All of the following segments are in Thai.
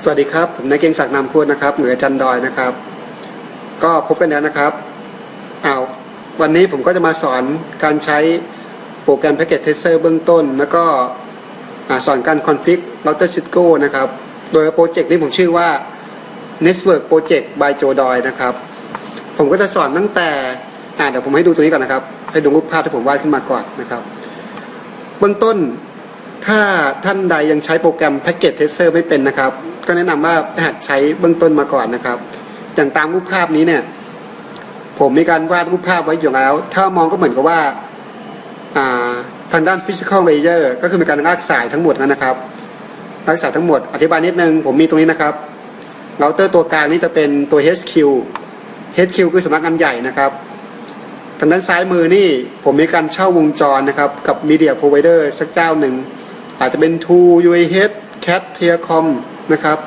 สวัสดีครับ ผมนายเก่งศักดิ์นามพูดนะครับเหนือจันดอยนะครับ ก็พบกันแล้วนะครับเอาวันนี้ผมก็จะมาสอนการใช้โปรแกรม Packet Tracer เบื้องต้น แล้วก็สอนการคอนฟิก Router Cisco นะครับ โดยโปรเจกต์นี้ผมชื่อว่า Network Project by Jodoy นะครับ ผมก็จะสอนตั้งแต่เดี๋ยวผมให้ดูตัวนี้ก่อนนะครับ ให้ดูรูปภาพที่ผมวาดขึ้นมาก่อนนะครับ เบื้องต้นถ้าท่านใดยังใช้โปรแกรม Packet Tracer ไม่เป็นนะครับ ก็แนะนำว่าห้หัดใช้เบื้องต้นมาก่อนนะครับ อย่างตามรูปภาพนี้เนี่ย ผมมีการวาดรูปภาพไว้อยู่แล้ว ถ้ามองก็เหมือนกับว่าทางด้าน Physical Layer ก็คือมีการลากสายทั้งหมดนะครับลากสายทั้งหมด อธิบายนิดนึง ผมมีตรงนี้นะครับเราเตอร์ตัวกลางนี่จะเป็นตัว HQ HQ คือสำนักงานใหญ่นะครับทางด้านซ้ายมือนี่ผมมีการเช่าวงจรนะครับ กับ Media Provider สักเจ้าหนึ่ง อาจจะเป็น True UAH Cat Telecom นะครับ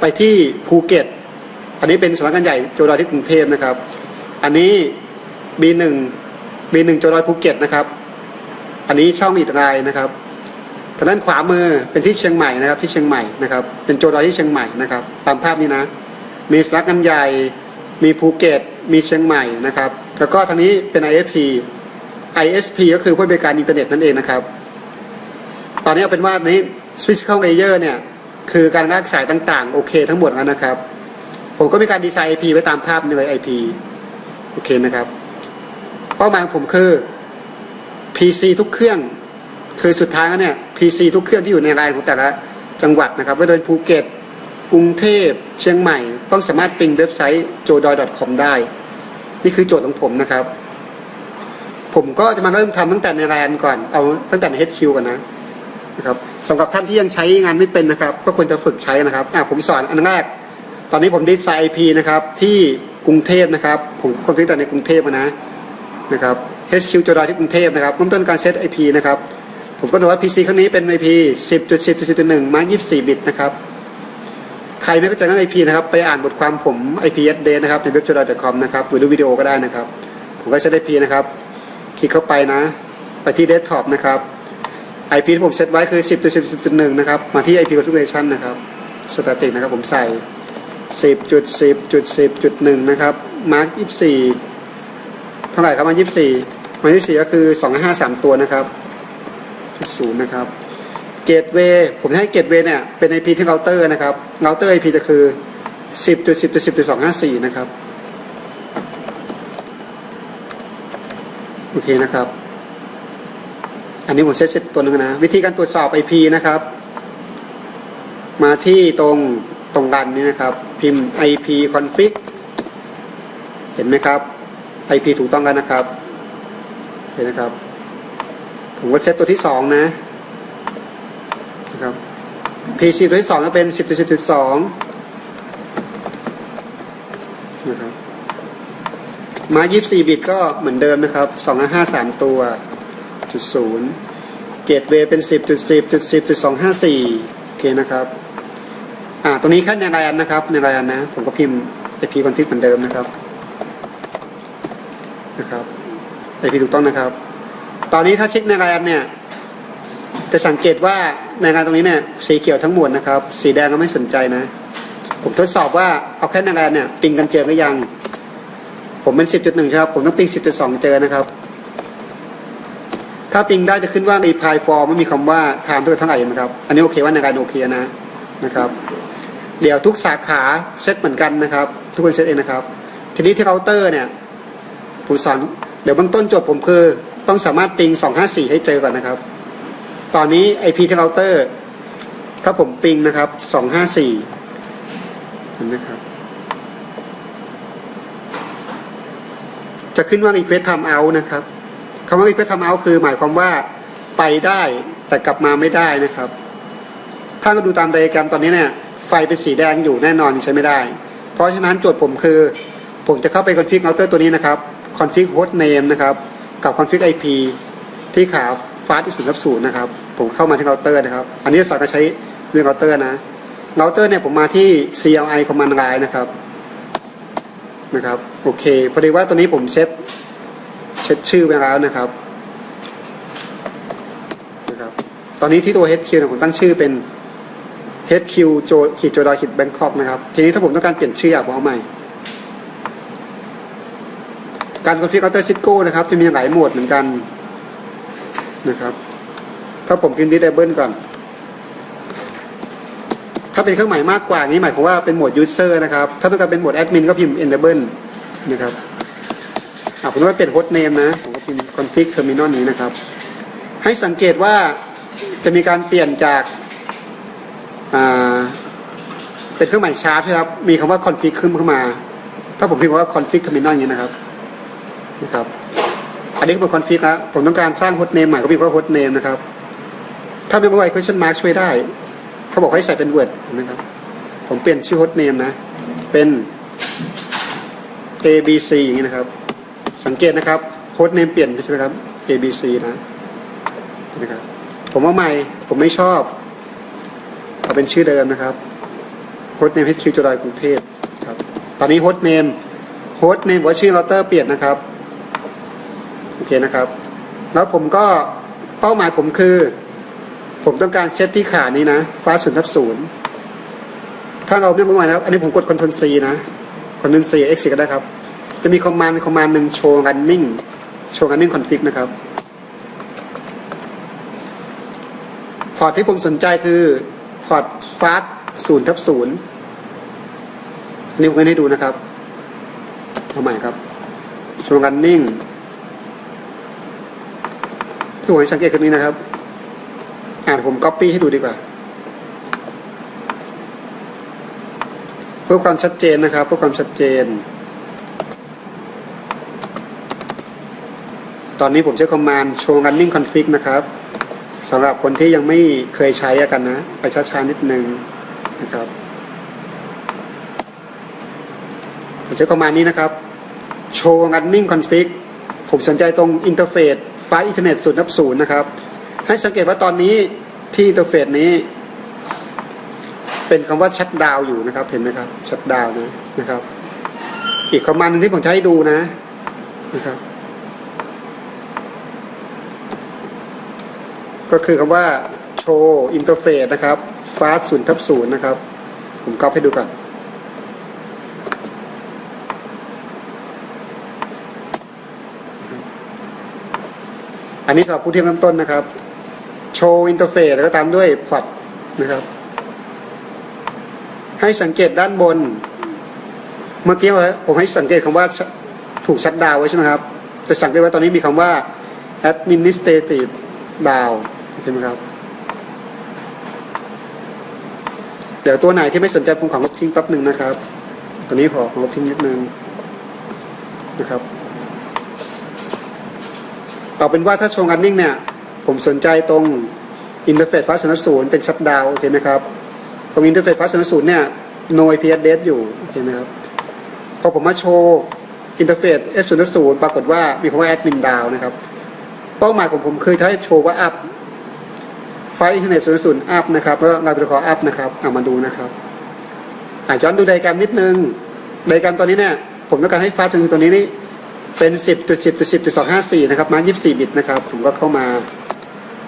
ไปที่ภูเก็ต อันนี้เป็นสำนักงานใหญ่โจดอยที่กรุงเทพนะครับ อันนี้ B1 B1 โจดอยภูเก็ตนะครับ อันนี้ช่องอีกรายนะครับทางด้านขวามือเป็นที่เชียงใหม่นะครับที่เชียงใหม่นะครับ เป็นโจดอยที่เชียงใหม่นะครับ ตามภาพนี้นะ มีสำนักงานใหญ่มีภูเก็ต มีเชียงใหม่นะครับ แล้วก็ทางนี้เป็น ISP ISP ก็คือผู้บริการอินเทอร์เน็ตนั่นเองนะครับ ตอนนี้เอาเป็นว่านี้ physical layer เนี่ย คือการลากสายต่างๆ โอเคทั้งหมดแล้วนะครับ ผมก็มีการดีไซน์ IP ไว้ตามภาพนี้เลย IP โอเคนะครับ เป้าหมายของผมคือ PC ทุกเครื่อง คือสุดท้ายแล้วเนี่ย PC ทุกเครื่องที่อยู่ในรายของแต่ละจังหวัดนะครับไม่ว่าจะเป็นภูเก็ตกรุงเทพเชียงใหม่ ต้องสามารถปิงเว็บไซต์ jodoy.com ได้ นี่คือโจทย์ของผมนะครับ ผมก็จะมาเริ่มทำตั้งแต่ในแรนก่อน เอาตั้งแต่ใน HQ ก่อนนะ นะครับสำหรับท่านที่ยังใช้งานไม่เป็นนะครับ ก็ควรจะฝึกใช้นะครับอะผมสอนอันแรก ตอนนี้ผมดีไซน์ IP นะครับที่กรุงเทพนะครับ ผมคอนฟิกแต่ในกรุงเทพนะนะครับ HQ จดอยที่กรุงเทพนะครับเริ่มต้นการเซต IP นะครับ ผมก็ดูว่า PC ครั้งนี้เป็น IP 10.10.10.1 มา24 บิตนะครับ ใครไม่เข้าใจเรื่อง IP นะครับ ไปอ่านบทความผม IP address นะครับ ในเว็บจดอย .com นะครับหรือดูวิดีโอก็ได้นะครับ ผมก็ใช้ IP นะครับ คลิกเข้าไปนะ ไปที่ desktop นะครับ IP ที่ผมเซตไว้คือ 10.10.1นะครับ มาที่ IP configuration นะครับ static นะครับผมใส่ 10.10.10.1 นะครับ mark 24 เท่าไหร่ครับ มา24 มา24 ก็คือ 253 ตัวนะครับจุดศูนย์นะครับ gateway ผมให้ gateway เนี่ย เป็น IP ที่ router นะครับ router IP จะคือ 10.10.10.254 นะครับ โอเคนะครับ อันนี้ผมเซตเซตตัวหนึงนะ วิธีการตรวจสอบ IP นะครับ มาที่ตรงตรงรันนี้นะครับ พิมพ์ IP config เห็นไหมครับ IP ถูกต้องแล้วนะครับ เห็นนะครับ ผมก็เซตตัวที่สองนะนะครับ PC ตัวที่สองก็เป็น 10.10.2นะครับ มา 24 บิตก็เหมือนเดิมนะครับ 253 ตัว จุดศูนย์เกตเวเป็น 10.10.10.254โอเคนะครับอ่าตรงนี้แค่ในรายอันนะครับ ในรายอันนะ ผมก็พิมพ์ IP config เหมือนเดิมนะครับนะครับ IP ถูกต้องนะครับ ตอนนี้ถ้าเช็คในรายอันเนี่ยจะสังเกตว่าในรายตรงนี้เนี่ยสีเขียวทั้งหมดนะครับ สีแดงก็ไม่สนใจนะ ผมทดสอบว่าเอาแค่ในรายอันเนี่ยปิงกันเจอหรือยัง ผมเป็น 10.1 ครับ ผมต้องปิง10.2 เจอนะครับ ถ้าปิงได้จะขึ้นว่า reply form ไม่มีคำว่า time เท่าเท่าไหร่นะครับ อันนี้โอเคว่าในการโอเคนะนะครับ เดี๋ยวทุกสาขาเซตเหมือนกันนะครับ ทุกคนเซตเองนะครับ ทีนี้ที่เคาน์เตอร์เนี่ยผมสอนเดี๋ยวเบื้องต้นโจทย์ผมคือ ต้องสามารถปิง 254 ให้เจอก่อนนะครับ ตอนนี้ IP ที่เคาน์เตอร์ถ้าผมปิงนะครับ 254เห็นไหมครับจะขึ้นว่า request time out นะครับ คำว่า request time out คือหมายความว่าไปได้แต่กลับมาไม่ได้นะครับ ถ้าเราดูตามไดอะแกรมตอนนี้เนี่ยไฟเป็นสีแดงอยู่แน่นอนใช้ไม่ได้ เพราะฉะนั้นโจทย์ผมคือ ผมจะเข้าไป config router ตัวนี้นะครับ config host name นะครับกับ config IP ที่ขา fast ที่ศูนย์กับศูนย์นะครับ ผมเข้ามาที่ router นะครับ อันนี้สอนการใช้เรื่อง router นะ router เนี่ยผมมาที่ CLI command line นะครับนะครับโอเคพอดีว่าตัวนี้ผมเซต เซตชื่อไปแล้วนะครับนะครับ ตอนนี้ที่ตัว HQ ผมตั้งชื่อเป็น HQ โจขีดโจดอยขีดแบงคอกนะครับ ทีนี้ถ้าผมต้องการเปลี่ยนชื่ออยากเอาใหม่ การคอนฟิกเคาเตอร์ซิโก้นะครับ จะมีหลายโหมดเหมือนกันนะครับ ถ้าผมพิมพ์ disable ก่อน ถ้าเป็นเครื่องหมายมากกว่านี้หมายความว่าเป็นโหมด user นะครับ ถ้าต้องการเป็นโหมด admin ก็พิมพ์ enable นะครับ อะผมว่าเป็น host name นะผมก็พิมพ์ config terminal นี้นะครับ ให้สังเกตว่าจะมีการเปลี่ยนจากาเป็นเครื่องหมายชาร์ปใช่ไหมครับ มีคำว่า config ขึ้นเข้ามา ถ้าผมพิมพ์ว่า config terminal อย่างนี้นะครับ นะครับ อันนี้ก็เป็น config แล้วผมต้องการสร้าง host name ใหม่ก็พิมพ์ว่า host name นะครับ ถ้าไม่ว่า question mark ช่วยได้ เขาบอกให้ใส่เป็น word นไหมครับ ผมเปลี่ยนชื่อ host name นะ เป็น A B C อย่างนี้นะครับ สังเกตนะครับ host name เปลี่ยนใช่ไหมครับ A B C นะนะครับผมว่าใหม่ผมไม่ชอบเอาเป็นชื่อเดิมนะครับ host name HQ จุฬากรุงเทพครับตอนนี้ host name host name ว่าชื่อเราเตอร์เปลี่ยนนะครับโอเคนะครับ แล้วผมก็เป้าหมายผมคือ ผมต้องการเซตที่ขานี้นะ ฟ้าศูนย์ทับศูนย์ถ้าเราไม่รู้หมายนะครับ อันนี้ผมกด Ctrl C นะ Ctrl C X ก็ได้ครับ จะมีคอมมานด์คอมมานด์หนึ่งโชว์ running โชว์ running config นะครับ พอร์ตที่ผมสนใจคือ พอร์ตฟาสศูนย์ทับศูนย์นี่ผมให้ดูนะครับเอาใหม่ครับ โชว์ running ที่ผมให้สังเกตตรงนี้นะครับ อ่านผม copy ให้ดูดีกว่าเพื่อความชัดเจนนะครับเพื่อความชัดเจน ตอนนี้ผมใช้คอมมานด์ show running config นะครับสำหรับคนที่ยังไม่เคยใช้กันนะ ไปช้าๆนิดนึงนะครับผมใช้คอมมานด์นี้นะครับ show running config ผมสนใจตรงอินเทอร์เฟซไฟล์อินเทอร์เน็ตศูนย์นับศูนย์นะครับ ให้สังเกตว่าตอนนี้ที่อินเทอร์เฟซนี้ เป็นคำว่าชัดดาวอยู่นะครับ เห็นไหมครับชัดดาวนะนะครับ อีกคอมมานหนึงที่ผมให้ดูนะนะครับ ก็คือคำว่าโชว์อินเทอร์เฟซนะครับฟาสศูนย์ทับศูนย์นะครับ ผมก๊อปให้ดูก่อน อันนี้สำหรับผู้เทียมเริ่มต้นนะครับโชว์อินเทอร์เฟซแล้วก็ตามด้วยพอร์ตนะครับ ให้สังเกตด้านบน เมื่อกี้ผมให้สังเกตคำว่าถูกชัดดาวไว้ใช่ไหมครับ แต่สังเกตว่าตอนนี้มีคำว่า administrative down ช่ไหมครับ เดี๋ยวตัวไหนที่ไม่สนใจผมขอลบทิ้งแป๊บหนึ่งนะครับ ตัวนี้ขอขอลบทิ้งนิดนึงนะครับ เอาเป็นว่าถ้าโชว์กันนิ่งเนี่ย ผมสนใจตรงอินเทอร์เฟซฟ้าสนศูนย์เป็นชัดดาวโอเคไหมครับ ตรงอินเทอร์เฟซฟ้าสนศูนย์เนี่ยโนยพีเอสเดอยู่โอเคไหมครับ พอผมมาโชว์อินเทอร์เฟซ F 0 0ปรากฏว่ามีคำว่าแอดมินดาวนะครับ เป้าหมายของผมคือถ้าโชว์ว่าอัพ ไฟอินเทอร์เน็ตศูนย์ศูนย์อัพนะครับแล้วงานเป็นขออัพนะครับเอามาดูนะครับอะย้อนดูไดแกรมนิดนึงไดแกรมตัวนี้เนี่ยผมต้องการให้ฟ้าศูนย์ตัวนี้นี่เป็น 10จุด10จุด10จุด254 นะครับ มา 24 บิตนะครับ ผมก็เข้ามา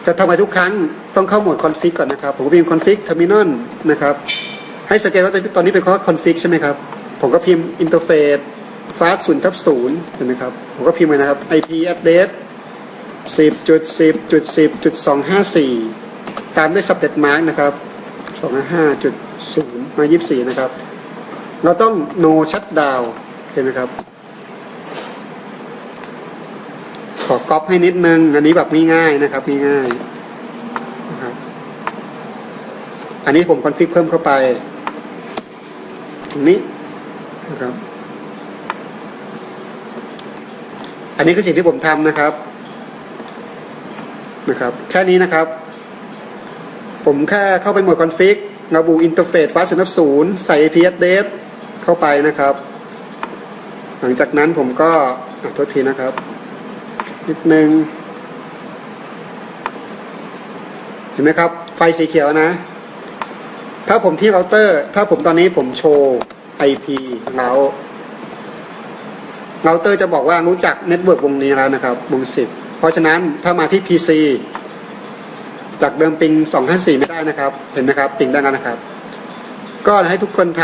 แต่ทำไมทุกครั้งต้องเข้าโหมดคอนฟิกก่อนนะครับ ผมก็พิมพ์คอนฟิกเทอร์มินอลนะครับ ให้สังเกตว่าตอนนี้เป็นคำว่าคอนฟิกใช่ไหมครับ ผมก็พิมพ์อินเทอร์เฟซฟาศูนย์ทับศูนย์เห็นไหมครับ ผมก็พิมพ์ไปนะครับ IP address สิบจุดสิบจุดสิบจุดสองห้าสี่ตามด้วย subnet mark นะครับสองห้าจุดศูนย์มายี่สี่นะครับ เราต้อง no shutdown เห็นไหมครับ ขอก๊อปให้นิดนึง อันนี้แบบง่ายๆนะครับง่ายๆนะครับ อันนี้ผมคอนฟิกเพิ่มเข้าไป ตรงนี้นะครับ อันนี้คือสิ่งที่ผมทำนะครับนะครับ แค่นี้นะครับ ผมแค่เข้าไปหมวดคอนฟิกระบุอินเทอร์เฟซฟ้าสนับศูนย์ใส่ IP address เข้าไปนะครับ หลังจากนั้นผมก็อะโทษทีนะครับ นิดนึง เห็นไหมครับ ไฟสีเขียวนะ ถ้าผมที่เราเตอร์ ถ้าผมตอนนี้ผมโชว์ IP เราเราเตอร์จะบอกว่ารู้จักเน็ตเวิร์กวงนี้แล้วนะครับ วงสิบเพราะฉะนั้นถ้ามาที่ PC จากเดิมปิง 254 ไม่ได้นะครับ เห็นไหมครับปิงได้นั้นนะครับ ก็ให้ทุกคนท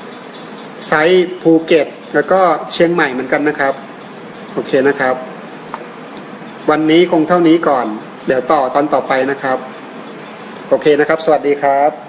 ำไซต์ภูเก็ต แล้วก็เชียงใหม่เหมือนกันนะครับ โอเคนะครับ วันนี้คงเท่านี้ก่อน เดี๋ยวต่อตอนต่อไปนะครับ โอเคนะครับ สวัสดีครับ